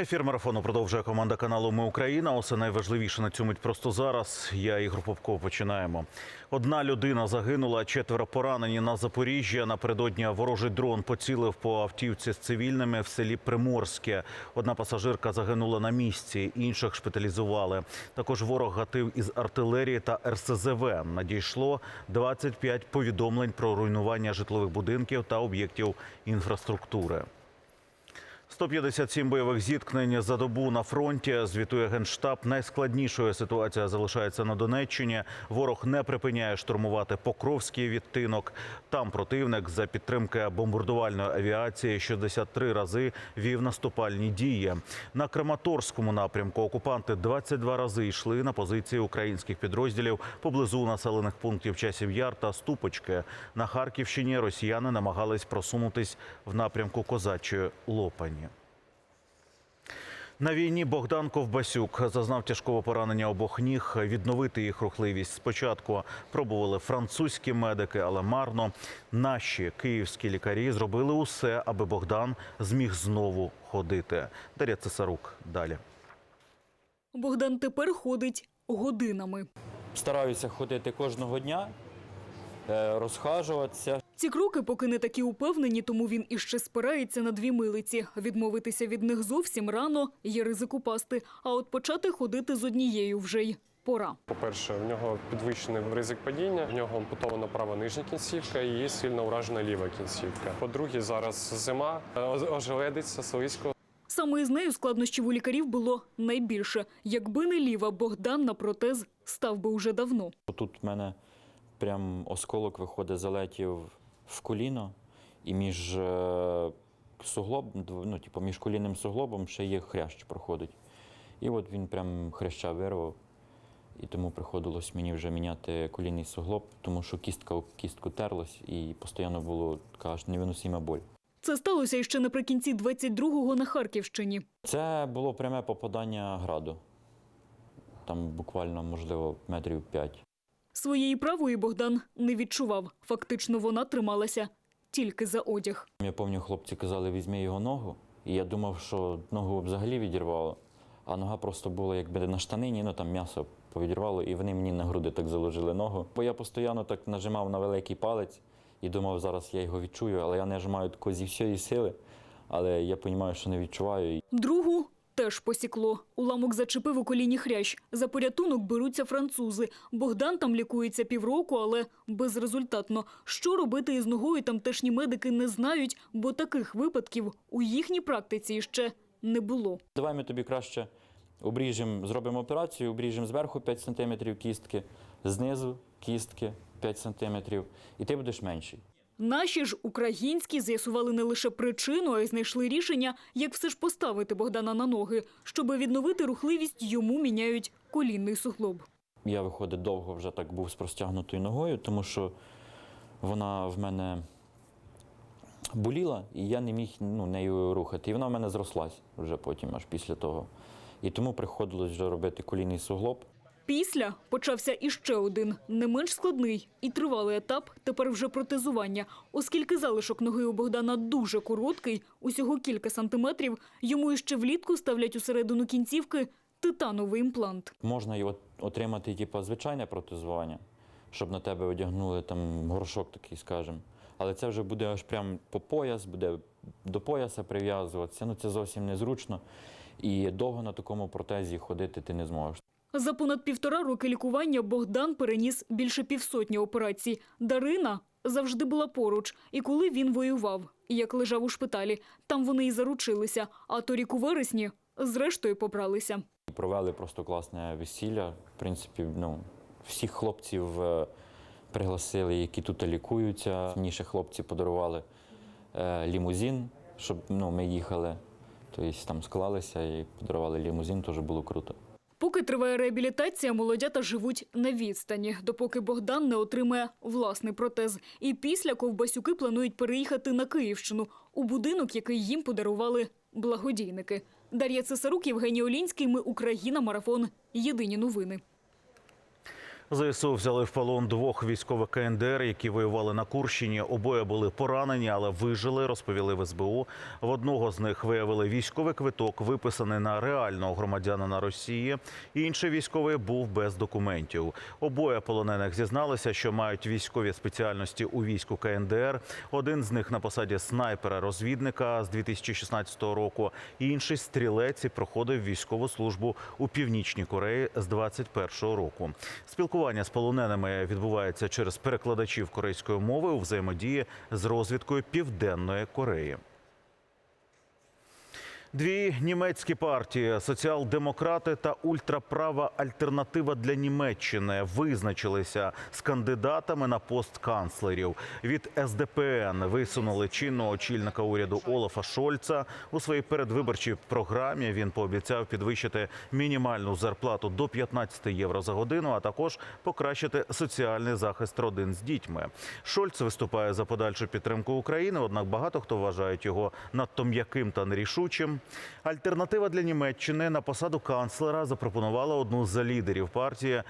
Ефір марафону продовжує команда каналу Ми Україна. Усе найважливіше на цю мить просто зараз. Я Ігор Попко. Починаємо. Одна людина загинула, четверо поранені на Запоріжжя. Напередодні ворожий дрон поцілив по автівці з цивільними в селі Приморське. Одна пасажирка загинула на місці, інших шпиталізували. Також ворог гатив із артилерії та РСЗВ. Надійшло 25 повідомлень про руйнування житлових будинків та об'єктів інфраструктури. 157 бойових зіткнень за добу на фронті. Звітує генштаб. Найскладнішою ситуація залишається на Донеччині. Ворог не припиняє штурмувати Покровський відтинок. Там противник за підтримки бомбардувальної авіації 63 рази вів наступальні дії. На Краматорському напрямку окупанти 22 рази йшли на позиції українських підрозділів поблизу населених пунктів Часів Яр та Ступочки. На Харківщині росіяни намагались просунутись в напрямку Козачої Лопані. На війні Богдан Ковбасюк зазнав тяжкого поранення обох ніг. Відновити їх рухливість спочатку пробували французькі медики, але марно. Наші київські лікарі зробили усе, аби Богдан зміг знову ходити. Дар'я Цесарук далі. Богдан тепер ходить годинами. Стараюся ходити кожного дня, е, розхажуватися. Ці кроки поки не такі упевнені, тому він іще спирається на дві милиці. Відмовитися від них зовсім рано, є ризик упасти. А от почати ходити з однією вже й пора. По-перше, в нього підвищений ризик падіння, в нього ампутована права нижня кінцівка і сильно уражена ліва кінцівка. По-друге, зараз зима, е, ожеледиться, слизько. Саме із нею складнощів у лікарів було найбільше. Якби не ліва, Богдан на протез став би уже давно. Тут в мене прям осколок виходить, залетів в коліно, і між е, суглоб, ну, типу, між колінним суглобом ще є хрящ проходить. І от він прям хряща вирвав. І тому приходилось мені вже міняти колінний суглоб, тому що кістка об кістку терлась і постійно було така аж невиносима боль. Це сталося іще наприкінці 22-го на Харківщині. Це було пряме попадання граду. Там буквально, можливо, метрів п'ять. Своєї правої Богдан не відчував. Фактично вона трималася тільки за одяг. Я пам'ятаю, хлопці казали, візьми його ногу. І я думав, що ногу взагалі відірвало, а нога просто була якби на штанині, ну там м'ясо повідірвало, і вони мені на груди так заложили ногу. Бо я постійно так нажимав на великий палець і думав, зараз я його відчую, але я нажимаю тако зі всієї сили, але я розумію, що не відчуваю. Другу теж посікло. Уламок зачепив у коліні хрящ. За порятунок беруться французи. Богдан там лікується півроку, але безрезультатно. Що робити із ногою тамтешні медики не знають, бо таких випадків у їхній практиці ще не було. Давай ми тобі краще обріжемо, зробимо операцію, обріжемо зверху 5 см кістки, знизу кістки 5 см, і ти будеш менший. Наші ж українські з'ясували не лише причину, а й знайшли рішення, як все ж поставити Богдана на ноги. Щоби відновити рухливість, йому міняють колінний суглоб. Я, виходить, довго вже так був з простягнутою ногою, тому що вона в мене боліла, і я не міг ну, нею рухати. І вона в мене зрослась вже потім, аж після того. І тому приходилось вже робити колінний суглоб. Після почався іще один, не менш складний і тривалий етап тепер вже протезування. Оскільки залишок ноги у Богдана дуже короткий, усього кілька сантиметрів, йому іще влітку ставлять усередину кінцівки титановий імплант. Можна й от отримати типу, звичайне протезування, щоб на тебе одягнули там горшок такий, скажімо. Але це вже буде аж прям по пояс, буде до пояса прив'язуватися. Ну це зовсім незручно. І довго на такому протезі ходити ти не зможеш. За понад півтора роки лікування Богдан переніс більше півсотні операцій. Дарина завжди була поруч. І коли він воював, як лежав у шпиталі, там вони і заручилися. А торік у вересні зрештою побралися. Провели просто класне весілля. В принципі, ну, всіх хлопців е, пригласили, які тут лікуються. Раніше хлопці подарували е, лімузин, щоб ну, ми їхали. Тобто там склалися і подарували лімузин, теж було круто. Поки триває реабілітація, молодята живуть на відстані, допоки Богдан не отримає власний протез. І після ковбасюки планують переїхати на Київщину у будинок, який їм подарували благодійники. Дар'я Цесарук, Євгеній Олінський. Ми Україна. Марафон. Єдині новини. ЗСУ взяли в полон двох військових КНДР, які воювали на Курщині. Обоє були поранені, але вижили, розповіли в СБУ. В одного з них виявили військовий квиток, виписаний на реального громадянина Росії. Інший військовий був без документів. Обоє полонених зізналися, що мають військові спеціальності у війську КНДР. Один з них на посаді снайпера-розвідника з 2016 року. Інший стрілець і проходив військову службу у північній Кореї з 2021 року. Спілкування з полоненими відбувається через перекладачів корейської мови у взаємодії з розвідкою Південної Кореї. Дві німецькі партії соціал-демократи та ультраправа альтернатива для Німеччини визначилися з кандидатами на пост канцлерів. Від СДПН висунули чинного очільника уряду Олафа Шольца. У своїй передвиборчій програмі він пообіцяв підвищити мінімальну зарплату до 15 євро за годину, а також покращити соціальний захист родин з дітьми. Шольц виступає за подальшу підтримку України. Однак багато хто вважають його надто м'яким та нерішучим. Альтернатива для Німеччини на посаду канцлера запропонувала одну з лідерів партії.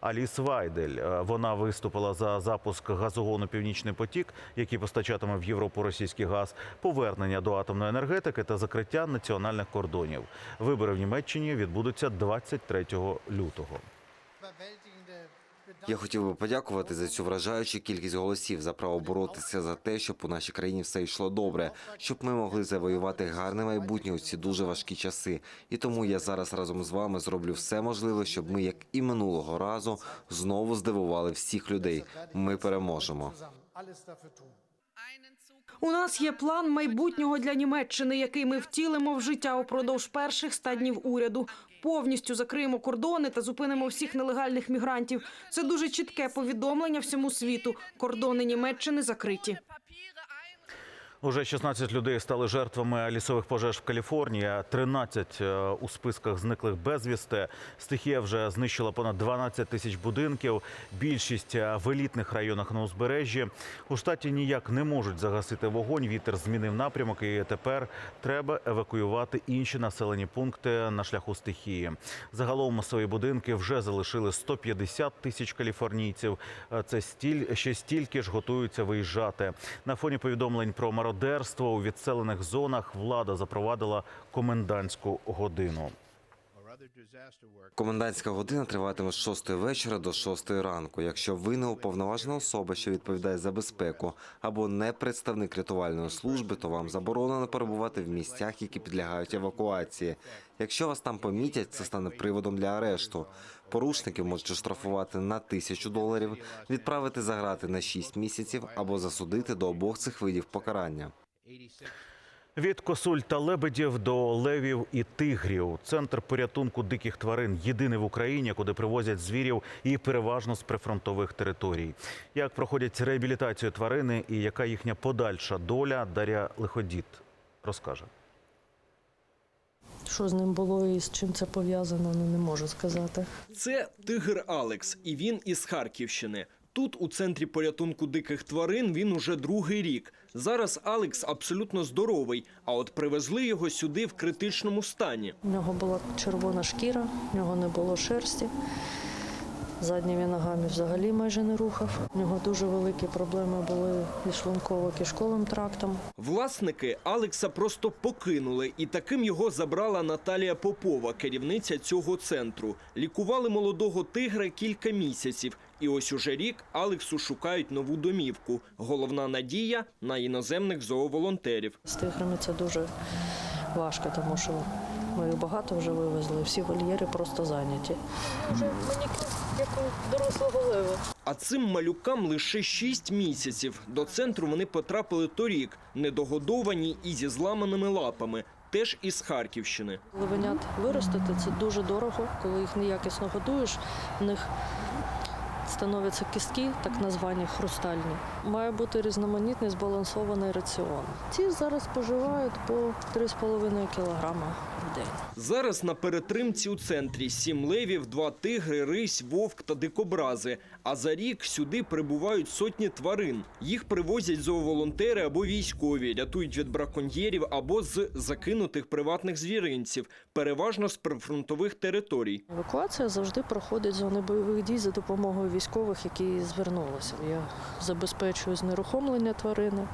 Аліс Вайдель Е, вона виступила за запуск газогону Північний потік, який постачатиме в Європу російський газ, повернення до атомної енергетики та закриття національних кордонів. Вибори в Німеччині відбудуться 23 лютого. Я хотів би подякувати за цю вражаючу кількість голосів за право боротися за те, щоб у нашій країні все йшло добре, щоб ми могли завоювати гарне майбутнє у ці дуже важкі часи. І тому я зараз разом з вами зроблю все можливе, щоб ми, як і минулого разу, знову здивували всіх людей. Ми переможемо. У нас є план майбутнього для Німеччини, який ми втілимо в життя упродовж перших ста днів уряду. Повністю закриємо кордони та зупинимо всіх нелегальних мігрантів. Це дуже чітке повідомлення всьому світу. Кордони Німеччини закриті. Уже 16 людей стали жертвами лісових пожеж в Каліфорнії, а 13 е, у списках зниклих безвісти. Стихія вже знищила понад 12 тисяч будинків. Більшість е, в елітних районах на узбережжі. У штаті ніяк не можуть загасити вогонь. Вітер змінив напрямок, і тепер треба евакуювати інші населені пункти на шляху стихії. Загалом свої будинки вже залишили 150 тисяч каліфорнійців. Е, Це стіль ще стільки ж готуються виїжджати. На фоні повідомлень про мародерство у відселених зонах влада запровадила комендантську годину. Комендантська година триватиме з 6 вечора до 6 ранку. Якщо ви не уповноважена особа, що відповідає за безпеку, або не представник рятувальної служби, то вам заборонено перебувати в місцях, які підлягають евакуації. Якщо вас там помітять, це стане приводом для арешту. Порушників можуть штрафувати на тисячу доларів, відправити за грати на 6 місяців або засудити до обох цих видів покарання. Від косуль та лебедів до левів і тигрів. Центр порятунку диких тварин єдиний в Україні, куди привозять звірів і переважно з прифронтових територій. Як проходять реабілітацію тварини і яка їхня подальша доля, Дар'я Лиходіт розкаже. Що з ним було і з чим це пов'язано, ну не можу сказати. Це тигр Алекс, і він із Харківщини. Тут, у центрі порятунку диких тварин, він уже другий рік. Зараз Алекс абсолютно здоровий, а от привезли його сюди в критичному стані. У нього була червона шкіра, в нього не було шерсті. Задніми ногами взагалі майже не рухав. У нього дуже великі проблеми були із шлунково-кишковим трактом. Власники Алекса просто покинули, і таким його забрала Наталія Попова, керівниця цього центру. Лікували молодого тигра кілька місяців. І ось уже рік Алексу шукають нову домівку. Головна надія на іноземних зооволонтерів. З тиграми це дуже важко, тому що ми їх багато вже вивезли, всі вольєри просто зайняті. Вже мені як у дорослого лева. А цим малюкам лише 6 місяців. До центру вони потрапили торік, недогодовані і зі зламаними лапами, теж із Харківщини. Левенят виростити це дуже дорого, коли їх неякісно годуєш, в них становляться кістки, так названі хрустальні. Має бути різноманітний збалансований раціон. Ці зараз споживають по 3,5 кілограма в. Зараз на перетримці у центрі сім левів, два тигри, рись, вовк та дикобрази. А за рік сюди прибувають сотні тварин. Їх привозять зооволонтери або військові, рятують від браконьєрів або з закинутих приватних звіринців, переважно з прифронтових територій. Евакуація завжди проходить зони бойових дій за допомогою військових, які звернулися. Я забезпечую знерухомлення тварини,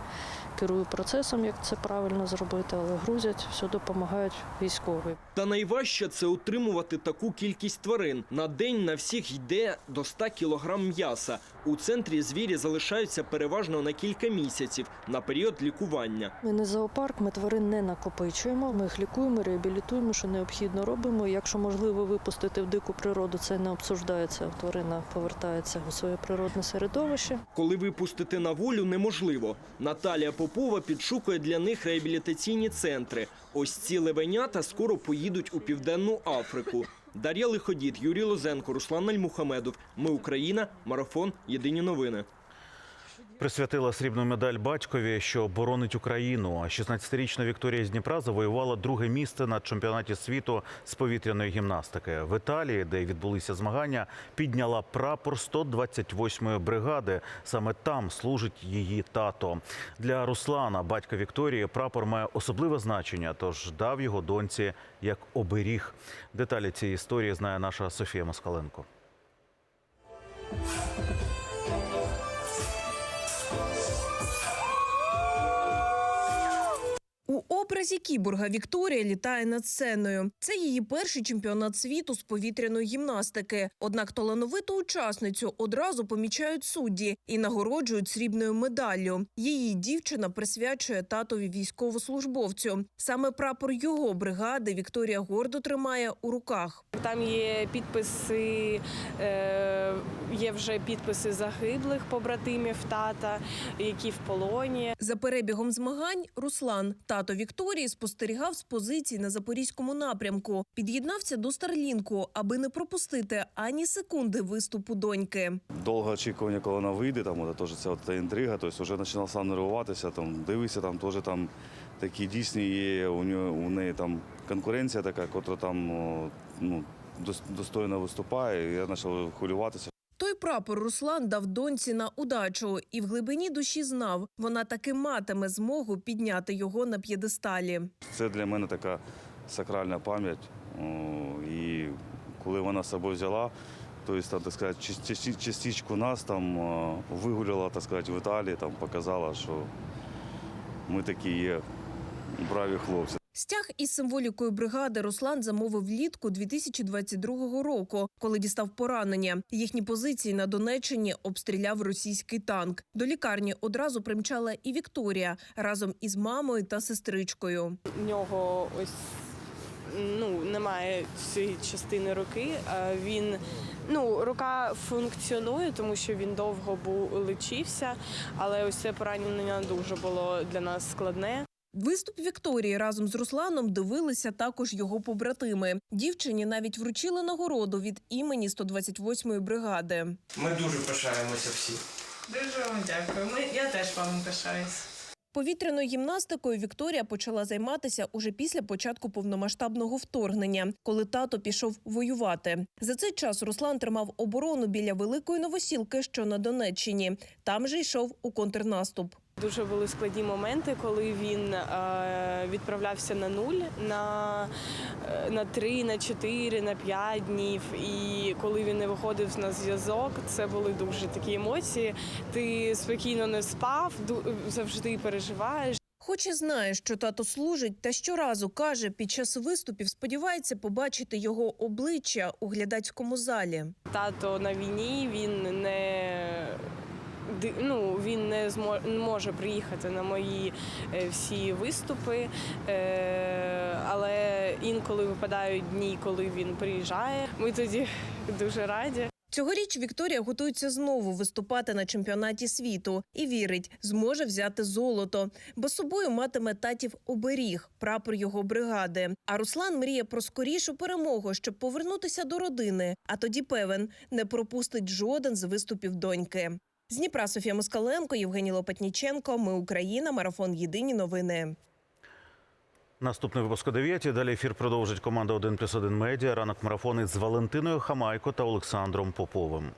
керую процесом, як це правильно зробити, але грузять, все допомагають військові. Та найважче це утримувати таку кількість тварин. На день на всіх йде до 100 кілограм м'яса. У центрі звірі залишаються переважно на кілька місяців на період лікування. Ми не зоопарк, ми тварин не накопичуємо. Ми їх лікуємо, реабілітуємо, що необхідно робимо. Якщо можливо випустити в дику природу, це не обсуждається. Тварина повертається у своє природне середовище. Коли випустити на волю неможливо. Наталія Попова підшукує для них реабілітаційні центри. Ось ці левенята скоро поїдуть у південну Африку. Дар'я Лиходіт, Юрій Лозенко, Руслан Альмухамедов. Ми Україна. Марафон. Єдині новини. Присвятила срібну медаль батькові, що боронить Україну. А 16-річна Вікторія з Дніпра завоювала друге місце на чемпіонаті світу з повітряної гімнастики. В Італії, де відбулися змагання, підняла прапор 128-ї бригади. Саме там служить її тато. Для Руслана, батька Вікторії, прапор має особливе значення, тож дав його доньці як оберіг. Деталі цієї історії знає наша Софія Москаленко. Образі кіборга Вікторія літає над сценою. Це її перший чемпіонат світу з повітряної гімнастики. Однак талановиту учасницю одразу помічають судді і нагороджують срібною медаллю. Її дівчина присвячує татові військовослужбовцю. Саме прапор його бригади Вікторія гордо тримає у руках. Там є підписи, е, є вже підписи загиблих побратимів тата, які в полоні. За перебігом змагань Руслан, тато Вікторії, спостерігав з позицій на запорізькому напрямку. Під'єднався до Старлінку, аби не пропустити ані секунди виступу доньки. довго очікування, коли вона вийде, там от, теж от, та інтрига, тобто вже починав сам нервуватися, там, дивився, там теж там такі дійсні є, у, нього, у неї там конкуренція така, котра там ну, достойно виступає, я почав хвилюватися. Прапор Руслан дав доньці на удачу і в глибині душі знав, вона таки матиме змогу підняти його на п'єдесталі. Це для мене така сакральна пам'ять. І коли вона з собою взяла, тобто, там, так сказати, частичку нас там вигуляла, так сказати, в Італії, там, показала, що ми такі є браві хлопці. Стяг із символікою бригади Руслан замовив влітку 2022 року, коли дістав поранення. Їхні позиції на Донеччині обстріляв російський танк. До лікарні одразу примчала і Вікторія разом із мамою та сестричкою. В нього ось ну, немає цієї частини руки. Він ну, рука функціонує, тому що він довго був лечився, але ось це поранення дуже було для нас складне. Виступ Вікторії разом з Русланом дивилися також його побратими. Дівчині навіть вручили нагороду від імені 128-ї бригади. Ми дуже пишаємося всі. Дуже вам дякую. Ми, я теж вам пишаюсь. Повітряною гімнастикою Вікторія почала займатися уже після початку повномасштабного вторгнення, коли тато пішов воювати. За цей час Руслан тримав оборону біля великої новосілки, що на Донеччині. Там же йшов у контрнаступ. Дуже були складні моменти, коли він е, відправлявся на нуль, на, е, на 3, на 4, на 5 днів. І коли він не виходив на зв'язок, це були дуже такі емоції. Ти спокійно не спав, завжди переживаєш. Хоч і знає, що тато служить, та щоразу каже, під час виступів сподівається побачити його обличчя у глядацькому залі. Тато на війні він не ну, він не змо- не може приїхати на мої е, всі виступи, е, але інколи випадають дні, коли він приїжджає. Ми тоді дуже раді. Цьогоріч Вікторія готується знову виступати на чемпіонаті світу і вірить, зможе взяти золото, бо з собою матиме татів оберіг, прапор його бригади. А Руслан мріє про скорішу перемогу, щоб повернутися до родини. А тоді певен не пропустить жоден з виступів доньки. З Дніпра Софія Москаленко, Євгеній Лопатніченко. Ми Україна. Марафон Єдині новини. Наступний випуск о 9. Далі ефір продовжить команда 1 плюс 1 медіа. Ранок марафони з Валентиною Хамайко та Олександром Поповим.